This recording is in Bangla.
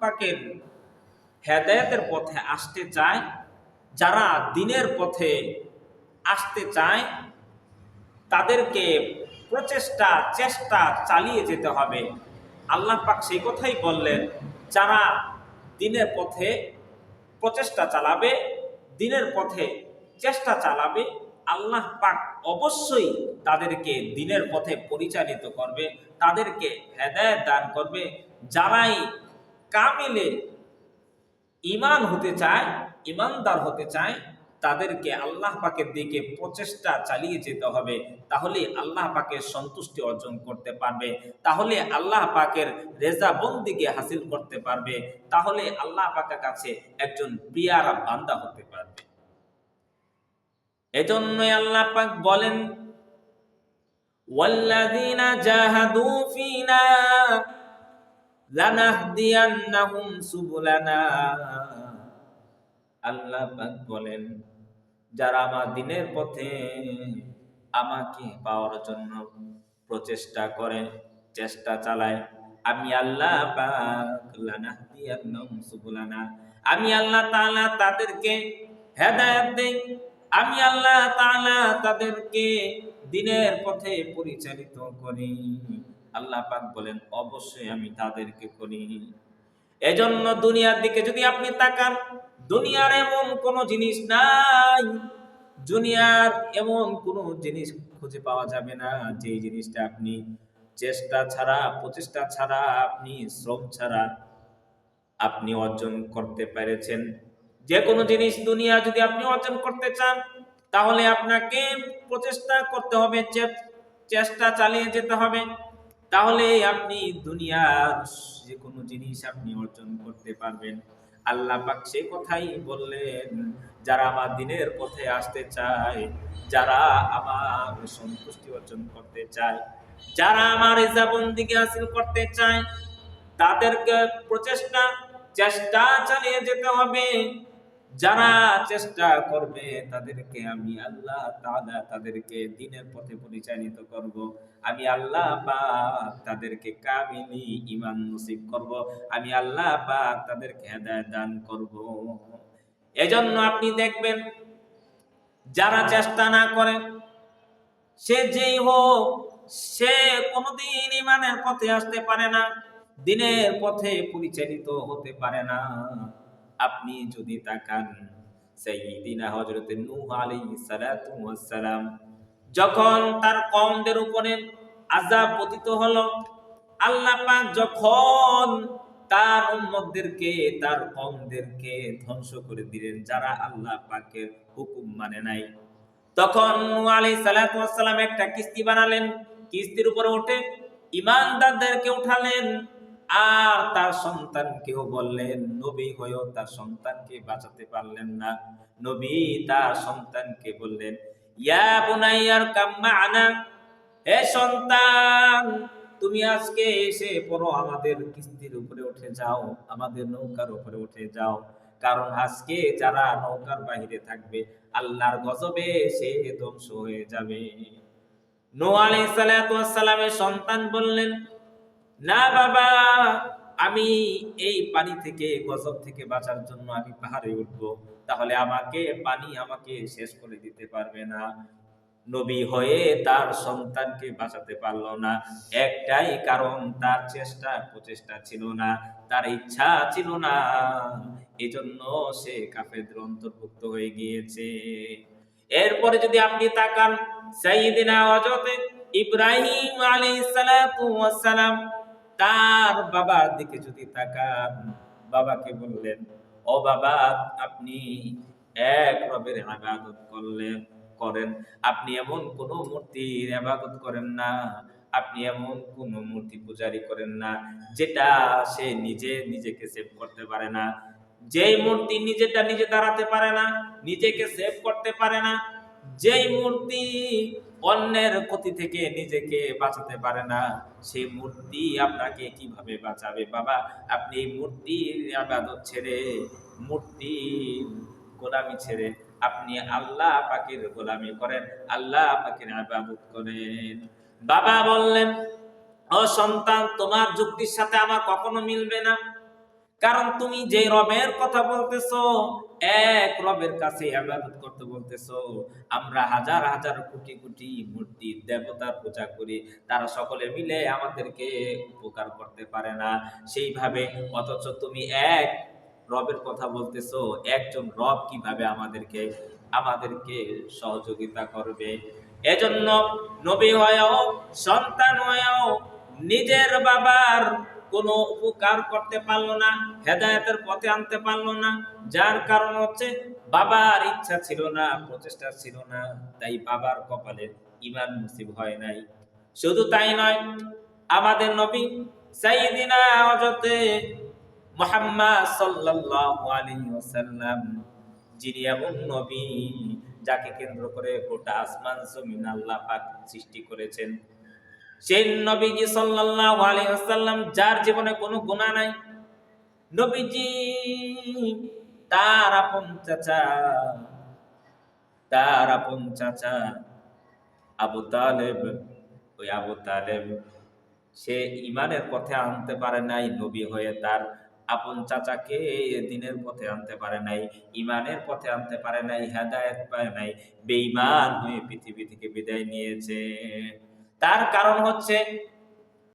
পাকের হেদায়তের পথে আসতে চায়, যারা দিনের পথে আসতে চায়, তাদেরকে প্রচেষ্টা, চেষ্টা চালিয়ে যেতে হবে। আল্লাহ পাক সেই কথাই বললেন, যারা দিনের পথে প্রচেষ্টা চালাবে, দিনের পথে চেষ্টা চালাবে, আল্লাহ পাক অবশ্যই তাদেরকে দিনের পথে পরিচালিত করবে, তাদেরকে হেদায়ত দান করবে। যারাই কামিলে ইমান হতে চায় ইমানদার হতে চায়, তাদেরকে আল্লাহ পাকের দিকে প্রচেষ্টা চালিয়ে যেতে হবে। তাহলে আল্লাহ পাকের সন্তুষ্টি অর্জন করতে পারবে। তাহলে আল্লাহ পাকের রেজা বন্দিকে হাসিল করতে পারবে। তাহলে আল্লাহ পাকের কাছে একজন প্রিয়ারা বান্দা হতে পারবে। এজন্যই আল্লাহ পাক বলেন জাহাদু ফীনা লানাহদিয়ান্নাহুম সুবুলানা। আল্লাহ পাক বলেন, যারা আমার দিনের পথে আমাকে পাওয়ার জন্য প্রচেষ্টা করে, চেষ্টা চালায়, আমি আল্লাহ আমি আল্লাহ তাআলা তাদেরকে হেদায়েত দেই, আমি আল্লাহ তাআলা তাদেরকে দিনের পথে পরিচালিত করি। আল্লাহ পাক বলেন, অবশ্যই আমি তাদেরকে করি। এজন্য দুনিয়ার দিকে যদি আপনি তাকান, দুনিয়ার এমন কোনো জিনিস নাই, দুনিয়ার এমন কোনো জিনিস খুঁজে পাওয়া যাবে না যে জিনিসটা আপনি চেষ্টা ছাড়া, প্রচেষ্টা ছাড়া, আপনি শ্রম ছাড়া আপনি অর্জন করতে পেরেছেন। যে কোনো জিনিস দুনিয়া যদি আপনি অর্জন করতে চান, তাহলে আপনাকে প্রচেষ্টা করতে হবে চেষ্টা চালিয়ে যেতে হবে। তাহলে আপনি দুনিয়ার যে কোনো জিনিস আপনি অর্জন করতে পারবেন। আল্লাহ পাক সে কথাই বললেন, যারা আমার দিনের পথে আসতে চায়, যারা আমার সন্তুষ্টি অর্জন করতে চায়, যারা আমার ইজাবন্দিকে হাসিল করতে চায়, তাদেরকে প্রচেষ্টা, চেষ্টা চালিয়ে যেতে হবে। যারা চেষ্টা করবে, তাদেরকে আমি আল্লাহ তাদেরকে দিনের পথে পরিচালিত করব। আমি আল্লাহ পাক তাদেরকে কামিলি ঈমান নসিব করব। আমি আল্লাহ পাক তাদেরকে হেদায়েত দান করব। এজন্য আপনি দেখবেন, যারা চেষ্টা না করে, সে যেই হোক, সে কোনোদিন ইমানের পথে আসতে পারে না, দিনের পথে পরিচালিত হতে পারে না। আপনি যদি তাকান, সাইয়্যিদিনা হযরতে নূহ আলাইহিস সালাতু ওয়াস সালাম যখন তার কমদের উপরে আযাব পতিত হলো, আল্লাহ পাক যখন তার উম্মতদেরকে, তার কওমদেরকে ধ্বংস করে দিলেন, যারা আল্লাহ পাকের হুকুম মানে নাই, তখন ওয়াস সালাম একটা কিস্তি বানালেন। কিস্তির উপরে উঠে ইমানদারদেরকে উঠালেন আর তার সন্তানকেও বললেন, নবী হয়েও তার সন্তানকে বাঁচাতে পারলেন না। নবী তার সন্তানকে বললেন ইয়া বুনাইয়ার কাম্মা আনা হে সন্তান, তুমি আজকে এসে পড়ো আমাদের কিস্তির উপরে উঠে যাও, আমাদের নৌকার উপরে উঠে যাও। কারণ আজকে যারা নৌকার বাহিরে থাকবে, আল্লাহর গজবে সে ধ্বংস হয়ে যাবে। নো আলাইহিস সালামের সন্তান বললেন, না বাবা আমি এই পানি থেকে, গজব থেকে বাঁচার জন্য আমি পাহাড়ে উঠবো। তাহলে আমাকে পানি আমাকে শেষ করে দিতে পারবে না। নবী হয়ে তার সন্তানকে বাঁচাতে পারল না। একটাই কারণ, তার চেষ্টা, প্রচেষ্টা ছিল না। তার ইচ্ছা ছিল না। এজন্য সে কাফেরদের অন্তর্ভুক্ত হয়ে গিয়েছে। এরপরে যদি আপনি তাকান, সাইয়্যিদিনা হযরতে ইব্রাহিম সালাতু সালাম তার বাবার দিকে যদি তাকান, বাবাকে বললেন, ও বাবা, আপনি এক রবের আবাদত করলেন, করেন। আপনি এমন কোনো মূর্তির ইবাদত করেন না। আপনি এমন কোন মূর্তি পূজারি করেন না, যেটা সে নিজে, নিজেকে সেভ করতে পারে না। যেই মূর্তি নিজেটা নিজে দাঁড়াতে পারে না, নিজেকে সেভ করতে পারে না। যেই মূর্তি অন্যের ক্ষতি থেকে নিজেকে বাঁচাতে পারে না। সেই মূর্তি আপনাকে কীভাবে বাঁচাবে? বাবা, আপনি এই মূর্তির আবাদত ছেড়ে, মূর্তি গোলামি ছেড়ে আপনি আল্লাহ পাকের গোলামি করেন, আল্লাহ পাকের আবাদত করেন। বাবা বললেন, ও সন্তান, তোমার যুক্তির সাথে আমার কখনো মিলবে না। কারণ তুমি যে রবের কথা বলতেছো, এক রবের কাছে আবাদত করতে বলতেছো। আমরা হাজার হাজার কোটি কোটি মূর্তি, দেবতার পূজা করি, তারা সকলে মিলে আমাদেরকে উপকার করতে পারে না। সেইভাবে অথচ তুমি এক রবের কথা বলতেছো, একজন রব কীভাবে আমাদেরকে আমাদেরকে সহযোগিতা করবে? এজন্য নবী হয়েও, সন্তান হয়েও, নিজের বাবার কোনো উপকার করতে পারল না, হেদায়েতের পথে আনতে পারল না। যার কারণ হচ্ছে বাবার ইচ্ছা ছিল না, প্রচেষ্টা ছিল না, তাই বাবার কপালে ইমান নসিব হয় নাই। শুধু তাই নয়, আমাদের নবী সাইদিনা হযরতে মুহাম্মদ সাল্লাল্লাহু আলাইহি ওয়াসাল্লাম, যিনি নবী, যাকে কেন্দ্র করে গোটা আসমান জমিন আল্লাহ পাক সৃষ্টি করেছেন। সেই নবীজি সাল্লাল্লাহু আলাইহি ওয়াসাল্লাম, যার জীবনে কোনো গুনাহ নাই। নবীজি, তার আপন চাচা, তার আপন চাচা, আবু তালেব, ওই আবু তালেব, সে ইমানের পথে আনতে পারে নাই, নবী হয়ে তার আপন চাচাকে দিনের পথে আনতে পারে নাই ইমানের পথে আনতে পারে নাই, হেদায়েত পায় নাই, বেঈমান হয়ে পৃথিবী থেকে বিদায় নিয়েছে। তার কারণ হচ্ছে